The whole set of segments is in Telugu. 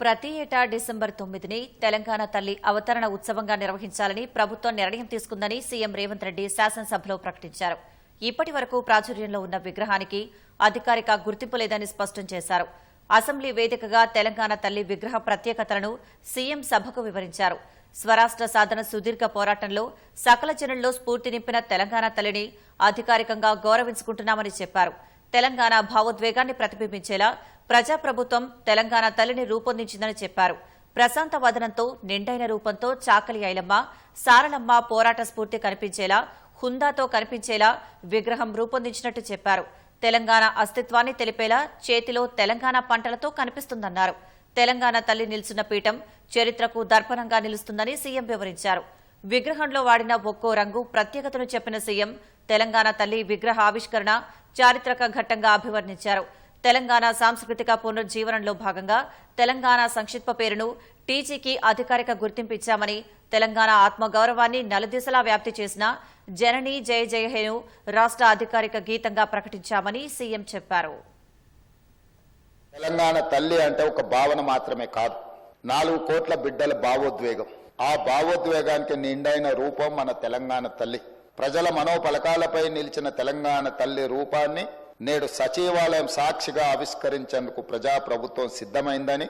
ప్రతి ఏటా డిసెంబర్ తొమ్మిదిని తెలంగాణ తల్లి అవతరణ ఉత్సవంగా నిర్వహించాలని ప్రభుత్వం నిర్ణయం తీసుకుందని సీఎం రేవంత్ రెడ్డి శాసనసభలో ప్రకటించారు. ఇప్పటి వరకు ప్రాచుర్యంలో ఉన్న విగ్రహానికి అధికారిక గుర్తింపు లేదని స్పష్టం చేశారు. అసెంబ్లీ వేదికగా తెలంగాణ తల్లి విగ్రహ ప్రత్యేకతలను సీఎం సభకు వివరించారు. స్వరాష్ట్ర సాధన సుదీర్ఘ పోరాటంలో సకల జనుల్లో స్ఫూర్తి నింపిన తెలంగాణ తల్లిని అధికారికంగా గౌరవించుకుంటున్నామని చెప్పారు. తెలంగాణ భావోద్వేగాన్ని ప్రతిబింబించేలా ప్రజాప్రభుత్వం తెలంగాణ తల్లిని రూపొందించిందని చెప్పారు. ప్రశాంత వదనంతో నిండైన రూపంతో చాకలి ఐలమ్మ సారలమ్మ పోరాట స్ఫూర్తి కనిపించేలా హుందాతో కనిపించేలా విగ్రహం రూపొందించినట్టు చెప్పారు. తెలంగాణ అస్తిత్వాన్ని తెలిపేలా చేతిలో తెలంగాణ పంటలతో కనిపిస్తుందన్నారు. తెలంగాణ తల్లి నిల్చున్న పీఠం చరిత్రకు దర్పణంగా నిలుస్తుందని సీఎం వివరించారు. విగ్రహంలో వాడిన ఒక్కో రంగు ప్రత్యేకతను చెప్పిన సీఎం తెలంగాణ తల్లి విగ్రహ ఆవిష్కరణ చారిత్రక ఘట్టంగా అభివర్ణించారు. తెలంగాణ సాంస్కృతిక పునరుజ్జీవనంలో భాగంగా తెలంగాణ సంక్షిప్త పేరును టీజీకి అధికారిక గుర్తింపు ఇచ్చామని తెలంగాణ ఆత్మగౌరవాన్ని నలుదిశలా వ్యాప్తి చేసిన జనని జయ జయహేను రాష్ట్ర అధికారిక గీతంగా ప్రకటించామని సీఎం చెప్పారు. తెలంగాణ తల్లి అంటే ఒక భావన మాత్రమే కాదు. నాలుగు కోట్ల బిడ్డల భావోద్వేగం. ఆ భావోద్వేగానికి నిండైన రూపం మన తెలంగాణ తల్లి. ప్రజల మనోపలకాలపై నిలిచిన తెలంగాణ తల్లి రూపాన్ని నేడు సచివాలయం సాక్షిగా ఆవిష్కరించేందుకు ప్రజాప్రభుత్వం సిద్ధమైందని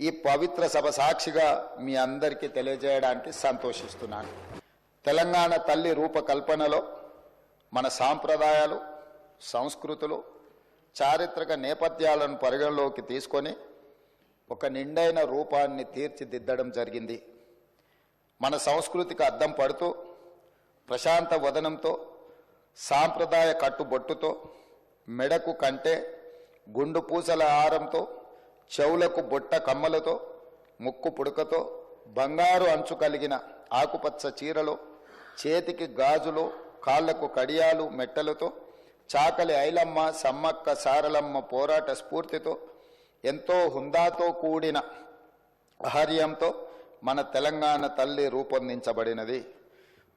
ఈ పవిత్ర సభ సాక్షిగా మీ అందరికీ తెలియజేయడానికి సంతోషిస్తున్నాను. తెలంగాణ తల్లి రూపకల్పనలో మన సాంప్రదాయాలు సంస్కృతులు చారిత్రక నేపథ్యాలను పరిగణలోకి తీసుకొని ఒక నిండైన రూపాన్ని తీర్చిదిద్దడం జరిగింది. మన సంస్కృతికి అద్దం పడుతూ ప్రశాంత వదనంతో సాంప్రదాయ కట్టుబొట్టుతో మెడకు కంటే గుండు పూసల ఆరంతో చెవులకు బొట్ట కమ్మలతో ముక్కు పుడకతో బంగారు అంచు కలిగిన ఆకుపచ్చ చీరలో చేతికి గాజులు కాళ్ళకు కడియాలు మెట్టలతో చాకలి ఐలమ్మ సమ్మక్క సారలమ్మ పోరాట స్ఫూర్తితో ఎంతో హుందాతో కూడిన ఆహార్యంతో మన తెలంగాణ తల్లి రూపొందించబడినది.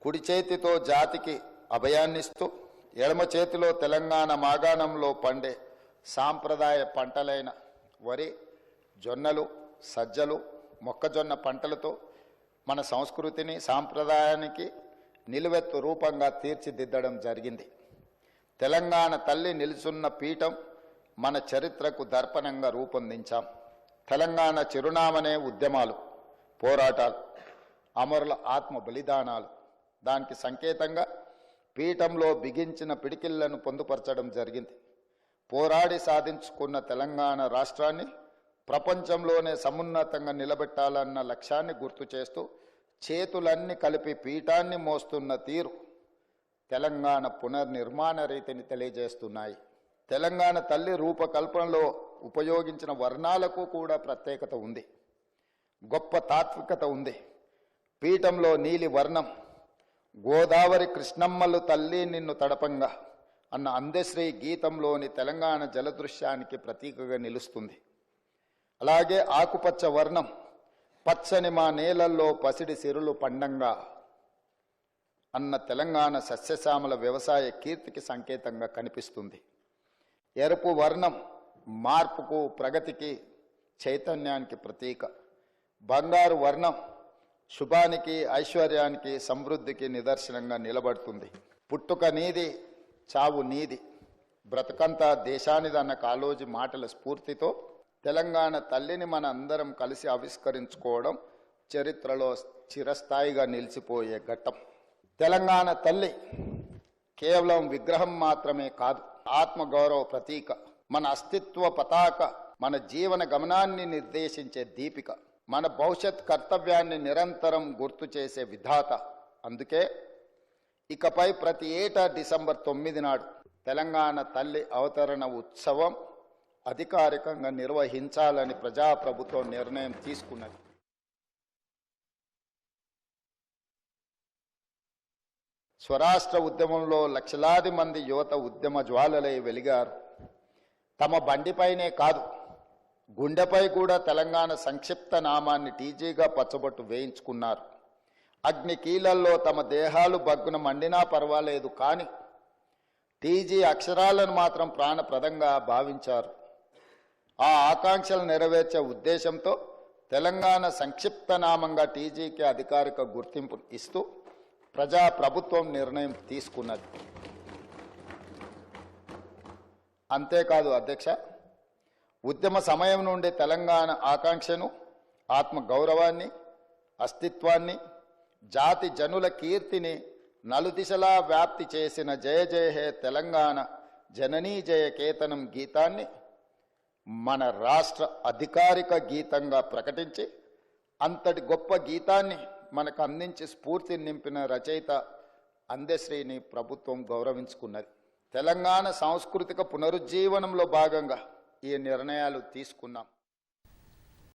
కుడి చేతితో జాతికి అభయాన్నిస్తూ ఎడమ చేతిలో తెలంగాణ మాగాణంలో పండే సాంప్రదాయ పంటలైన వరి జొన్నలు సజ్జలు మొక్కజొన్న పంటలతో మన సంస్కృతిని సాంప్రదాయానికి నిలువెత్తు రూపంగా తీర్చిదిద్దడం జరిగింది. తెలంగాణ తల్లి నిలుచున్న పీఠం మన చరిత్రకు దర్పణంగా రూపొందించాం. తెలంగాణ చిరునామనే ఉద్యమాలు పోరాటాలు అమరుల ఆత్మ బలిదానాలు దానికి సంకేతంగా పీఠంలో బిగించిన పిడికిళ్ళను పొందుపరచడం జరిగింది. పోరాడి సాధించుకున్న తెలంగాణ రాష్ట్రాన్ని ప్రపంచంలోనే సమున్నతంగా నిలబెట్టాలన్న లక్ష్యాన్ని గుర్తు చేస్తూ చేతులన్నీ కలిపి పీఠాన్ని మోస్తున్న తీరు తెలంగాణ పునర్నిర్మాణ రీతిని తెలియజేస్తున్నాయి. తెలంగాణ తల్లి రూపకల్పనలో ఉపయోగించిన వర్ణాలకు కూడా ప్రత్యేకత ఉంది. గొప్ప తాత్వికత ఉంది. పీఠంలో నీలి వర్ణం గోదావరి కృష్ణమ్మలు తల్లి నిన్ను తడపంగా అన్న అందశ్రీ గీతంలోని తెలంగాణ జలదృశ్యానికి ప్రతీకగా నిలుస్తుంది. అలాగే ఆకుపచ్చ వర్ణం పచ్చని మా నేలల్లో పసిడి సిరులు పండంగా అన్న తెలంగాణ సస్యశ్యామల వ్యవసాయ కీర్తికి సంకేతంగా కనిపిస్తుంది. ఎరుపు వర్ణం మార్పుకు ప్రగతికి చైతన్యానికి ప్రతీక. బంగారు వర్ణం శుభానికి ఐశ్వర్యానికి సమృద్ధికి నిదర్శనంగా నిలబడుతుంది. పుట్టుక నీది చావు నీది. బ్రతకంతా దేశానిదన్న కాలోజీ మాటల స్ఫూర్తితో తెలంగాణ తల్లిని మన అందరం కలిసి ఆవిష్కరించుకోవడం చరిత్రలో చిరస్థాయిగా నిలిచిపోయే ఘట్టం. తెలంగాణ తల్లి కేవలం విగ్రహం మాత్రమే కాదు ఆత్మగౌరవ ప్రతీక మన అస్తిత్వ పతాక మన జీవన గమనాన్ని నిర్దేశించే దీపిక. మన భవిష్యత్ కర్తవ్యాన్ని నిరంతరం గుర్తు చేసే విధాత. అందుకే ఇకపై ప్రతి ఏటా డిసెంబర్ తొమ్మిది నాడు తెలంగాణ తల్లి అవతరణ ఉత్సవం అధికారికంగా నిర్వహించాలని ప్రజాప్రభుత్వం నిర్ణయం తీసుకున్నది. స్వరాష్ట్ర ఉద్యమంలో లక్షలాది మంది యువత ఉద్యమ జ్వాలలై వెలిగారు. తమ బండిపైనే కాదు గుండెపై కూడా తెలంగాణ సంక్షిప్త నామాన్ని టీజీగా పచ్చబొట్టు వేయించుకున్నారు. అగ్ని కీలల్లో తమ దేహాలు బగ్గున మండినా పర్వాలేదు కానీ టీజీ అక్షరాలను మాత్రం ప్రాణప్రదంగా భావించారు. ఆ ఆకాంక్షలు నెరవేర్చే ఉద్దేశంతో తెలంగాణ సంక్షిప్త నామంగా టీజీకి అధికారిక గుర్తింపు ఇస్తూ ప్రజా ప్రభుత్వం నిర్ణయం తీసుకున్నది. అంతేకాదు అధ్యక్ష ఉద్యమ సమయం నుండి తెలంగాణ ఆకాంక్షను ఆత్మ గౌరవాన్ని అస్తిత్వాన్ని జాతి జనుల కీర్తిని నలుదిశలా వ్యాప్తి చేసిన జయ జయ హే తెలంగాణ జననీ జయ కేతనం గీతాన్ని మన రాష్ట్ర అధికారిక గీతంగా ప్రకటించి అంతటి గొప్ప గీతాన్ని మనకు అందించి స్ఫూర్తి నింపిన రచయిత అందశ్రీని ప్రభుత్వం గౌరవించుకున్నది. తెలంగాణ సాంస్కృతిక పునరుజ్జీవనంలో భాగంగా ఈ నిర్ణయాలు తీసుకున్నాం.